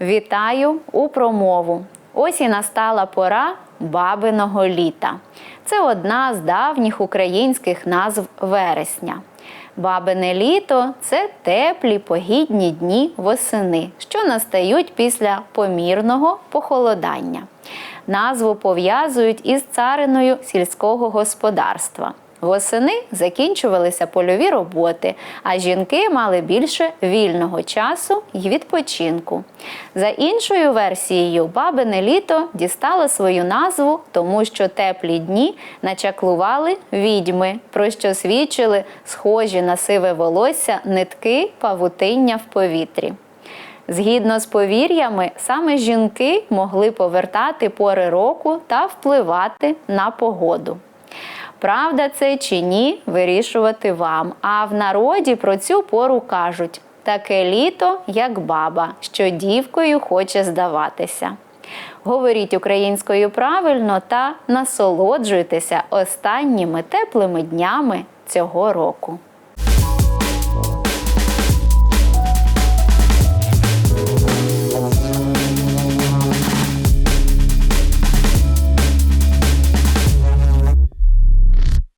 Вітаю у промову. Ось і настала пора бабиного літа. Це одна з давніх українських назв вересня. Бабине літо це теплі погідні дні восени, що настають після помірного похолодання. Назву пов'язують із цариною сільського господарства. Восени закінчувалися польові роботи, а жінки мали більше вільного часу й відпочинку. За іншою версією, бабине літо дістало свою назву, тому що теплі дні начаклували відьми, про що свідчили схожі на сиве волосся нитки павутиння в повітрі. Згідно з повір'ями, саме жінки могли повертати пори року та впливати на погоду. Правда це чи ні, вирішувати вам. А в народі про цю пору кажуть: таке літо, як баба, що дівкою хоче здаватися. Говоріть українською правильно та насолоджуйтеся останніми теплими днями цього року.